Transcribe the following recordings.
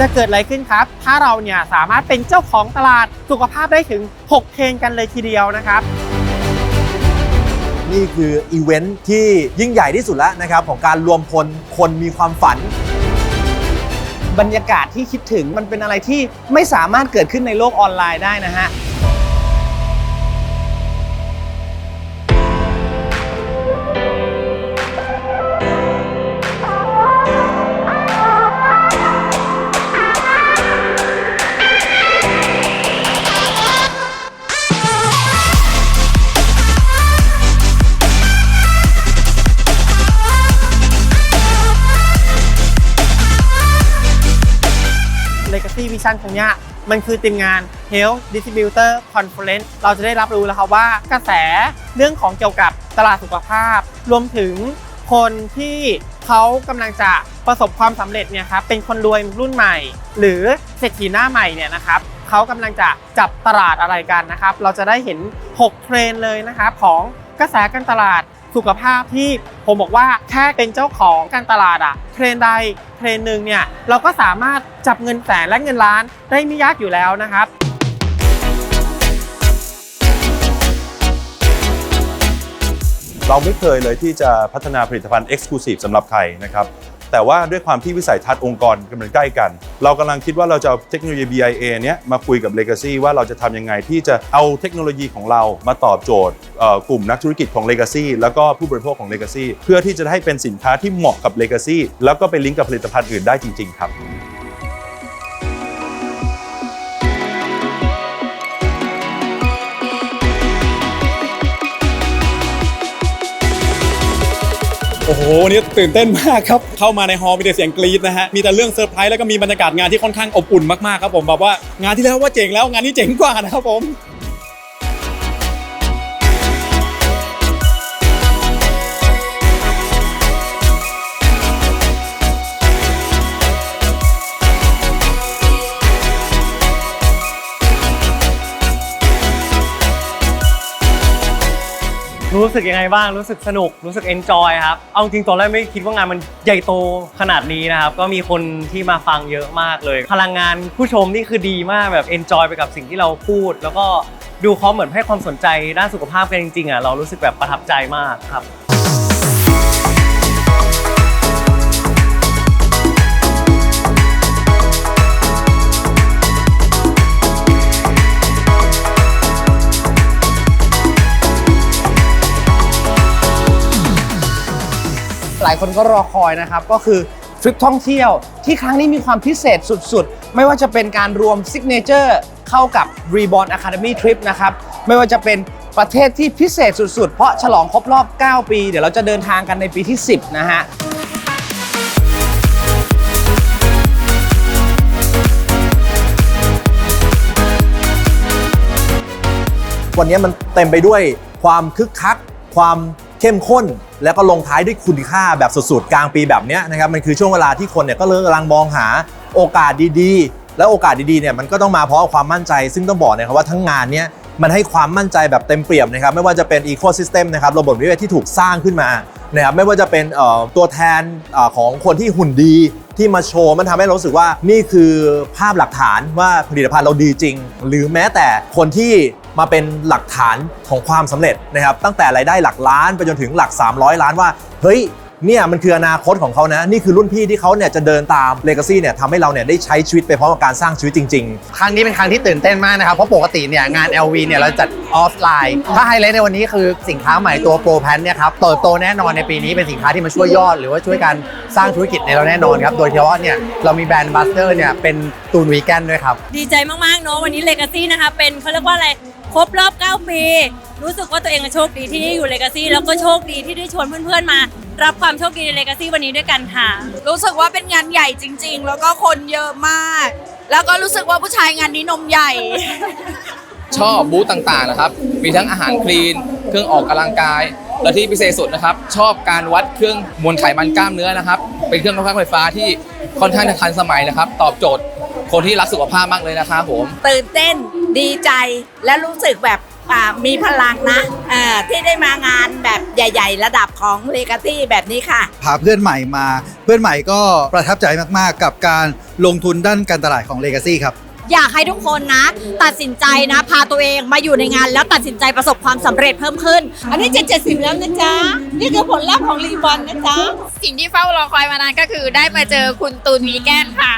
จะเกิดอะไรขึ้นครับ ถ้าเราเนี่ยสามารถเป็นเจ้าของตลาดสุขภาพได้ถึง 6 เทรนกันเลยทีเดียวนะครับ นี่คืออีเวนท์ที่ยิ่งใหญ่ที่สุดแล้วนะครับ ของการรวมพลคนมีความฝัน บรรยากาศที่คิดถึงมันเป็นอะไรที่ไม่สามารถเกิดขึ้นในโลกออนไลน์ได้นะฮะ Legacy Vision ครั้งนี้มันคือทีมงาน Health Distributor Conference เราจะได้รับรู้แล้วครับว่ากระแสเรื่องของเกี่ยวกับตลาดสุขภาพ รวมถึงคนที่เขากำลังจะประสบความสำเร็จเนี่ยครับเป็นคนรวยรุ่นใหม่ หรือเศรษฐีหน้าใหม่เนี่ยนะครับเขากำลังจะจับตลาดอะไรกันนะครับ เราจะได้เห็น 6 เทรนเลยนะครับของกระแสการตลาด สุขภาพที่ผมบอกว่าแค่เป็นเจ้าของการตลาดอะเทรนด์ใดเทรนด์หนึ่งเนี่ยเราก็สามารถจับเงินแสนและเงินล้านได้ไม่ยากอยู่แล้วนะครับเราไม่เคยเลยที่จะพัฒนาผลิตภัณฑ์ Exclusive สำหรับใครนะครับ แต่ว่าด้วยความที่วิสัยทัศน์องค์กรกำลังใกล้กัน เรากำลังคิดว่าเราจะเอาเทคโนโลยี BIA เนี้ยมาคุยกับ Legacy ว่าเราจะทำยังไงที่จะเอาเทคโนโลยีของเรามาตอบโจทย์เอ่อกลุ่มนักธุรกิจของ Legacy แล้วก็ผู้บริโภคของ Legacy เพื่อที่จะให้เป็นสินค้าที่เหมาะกับ Legacy แล้วก็ไปลิงก์กับผลิตภัณฑ์อื่นได้จริง ๆ ครับ โอ้โหวันนี่ตื่นเต้นมากครับ เข้ามาในฮอลล์มีแต่เสียงกรี๊ดนะฮะ มีแต่เรื่องเซอร์ไพรส์แล้วก็มีบรรยากาศงานที่ค่อนข้างอบอุ่นมากๆครับผมแบบว่างานที่แล้วว่าเจ๋งแล้วงานนี้เจ๋งกว่านะครับผม รู้สึกยังไงบ้างรู้สึกสนุกรู้สึกเอนจอยครับเอาจริงตอนแรกไม่คิดว่างานมันใหญ่โตขนาดนี้นะครับ ก็มีคนที่มาฟังเยอะมากเลย พลังงานผู้ชมนี่คือดีมากแบบเอนจอยไปกับสิ่งที่เราพูด แล้วก็ดูเขาเหมือนให้ความสนใจด้านสุขภาพกันจริงๆอะเรารู้สึกแบบประทับใจมากครับ ลายคนก็รอคอยนะครับ ก็คือทริปท่องเที่ยวที่ครั้งนี้มีความพิเศษสุดๆ ไม่ว่าจะเป็นการรวมซิกเนเจอร์เข้ากับ Reborn Academy Trip นะครับ ไม่ว่าจะเป็นประเทศที่พิเศษสุดๆ เพราะฉลองครบรอบ 9 ปี เดี๋ยวเราจะเดินทางกันในปีที่ 10 นะฮะวันนี้มันเต็มไปด้วยความคึกคัก ความ เข้มข้น แล้วก็ลงท้ายด้วยคุณค่าแบบสุดๆ กลางปีแบบนี้นะครับมันคือช่วงเวลาที่คนเนี่ยก็เริ่มกำลังมองหาโอกาสดีๆ แล้วโอกาสดีๆเนี่ยมันก็ต้องมาเพร้อมกับความมั่นใจ ซึ่งต้องบอกนะครับว่าทั้งงานเนี้ยมันให้ความมั่นใจแบบเต็มเปี่ยมนะครับไม่ว่าจะเป็นอีโค y ิสเต็มนะครับระบบนิเวศที่ถูกสร้างขึ้นมานะครับไม่ว่าจะเป็นตัวแทนอของคนที่หุ่นดีที่มาโชว์มันทำให้เรารู้สึกว่านี่คือภาพหลักฐานว่าผลิตภัณฑ์เราดีจริง หรือแม้แต่คนที่ มาเป็นหลักฐานของความสำเร็จนะครับตั้งแต่รายได้หลักล้านไปจนถึงหลัก 300 ล้านว่าเฮ้ยเนี่ยมันคืออนาคตของเขานะ นี่คือรุ่นพี่ที่เขาเนี่ยจะเดินตามเลกาซี่เนี่ยทำให้เราเนี่ยได้ใช้ชีวิตไปพร้อมกับการสร้างชีวิตจริง ๆ ครั้งนี้เป็นครั้งที่ตื่นเต้นมากนะครับ เพราะปกติเนี่ยงาน LV เนี่ยเราจัดออฟไลน์ ถ้าไฮไลท์ในวันนี้คือสินค้าใหม่ตัวโปรแพนเนี่ยครับเติบโตแน่นอนในปีนี้เป็นสินค้าที่มาช่วยยอด หรือว่าช่วยการสร้างธุรกิจในเราแน่นอนครับโดยเฉพาะเนี่ยเรามีแบรนด์บัสเตอร์เนี่ยเป็นตูนวีแกนด้วยครับดีใจมากๆเนอะวันนี้เลกาซี่นะคะเป็นเขาเรียกว่าอะไรค รบรอบ 9 ปี รู้สึกว่าตัวเองอะโชคดีที่ได้อยู่เลกาซี่แล้วก็โชคดีที่ได้ชวนเพื่อนๆมา รับความโชคดีในเลกาซี่วันนี้ด้วยกันค่ะ รู้สึกว่าเป็นงานใหญ่จริง ๆ แล้วก็คนเยอะมาก แล้วก็รู้สึกว่าผู้ชายงานนี้นมใหญ่ ชอบบูธต่างๆนะครับ มีทั้งอาหารคลีน เครื่องออกกำลังกาย และที่พิเศษสุดนะครับ ชอบการวัดเครื่องมวลไขมันกล้ามเนื้อนะครับ เป็นเครื่องวัดไฟฟ้าที่ค่อนข้างจะทันสมัยนะครับ ตอบโจทย์คนที่รักสุขภาพมากเลยนะครับผม ตื่นเต้น ดีใจและรู้สึกแบบอ่ามีพลังนะอ่าที่ได้มางานแบบใหญ่ ๆ ระดับของเลกาซี่แบบนี้ค่ะ พาเพื่อนใหม่มา เพื่อนใหม่ก็ประทับใจมากๆ กับการลงทุนด้านการตลาดของ Legacy ครับอยากให้ทุกคนนะ ตัดสินใจนะ พาตัวเองมาอยู่ในงาน แล้วตัดสินใจประสบความสำเร็จเพิ่มขึ้น อันนี้จะเจ็ดสิบแล้วนะจ๊ะ นี่คือผลลัพธ์ของรีบอลนะจ๊ะ สิ่งที่เฝ้ารอคอยมานานก็คือได้มาเจอคุณตูนวีแกนค่ะ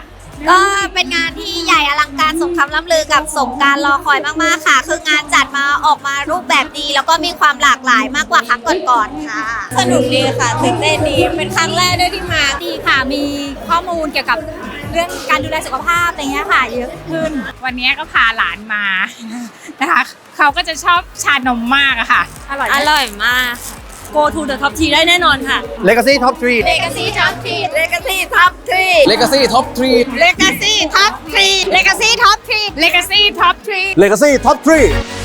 ก็เป็นงานที่ใหญ่อลังการสมคำล่ำลือกับสมการรอคอยมากๆค่ะ คืองานจัดมาออกมารูปแบบดี แล้วก็มีความหลากหลายมากกว่าครั้งก่อนๆค่ะ สนุกดีค่ะตื่นเต้นดีเป็นครั้งแรกด้วยที่มาดีค่ะ มีข้อมูลเกี่ยวกับเรื่องการดูแลสุขภาพอะไรเงี้ยค่ะเยอะขึ้น วันนี้ก็พาหลานมานะคะเขาก็จะชอบชานมมากอะค่ะ อร่อยอร่อยมาก go to the top 3ได้แน่นอนค่ะ Legacy Top 3 Legacy Top 3 Legacy Top 3 Legacy Top 3 Legacy Top 3 Legacy Top 3 Legacy Top 3 Legacy Top 3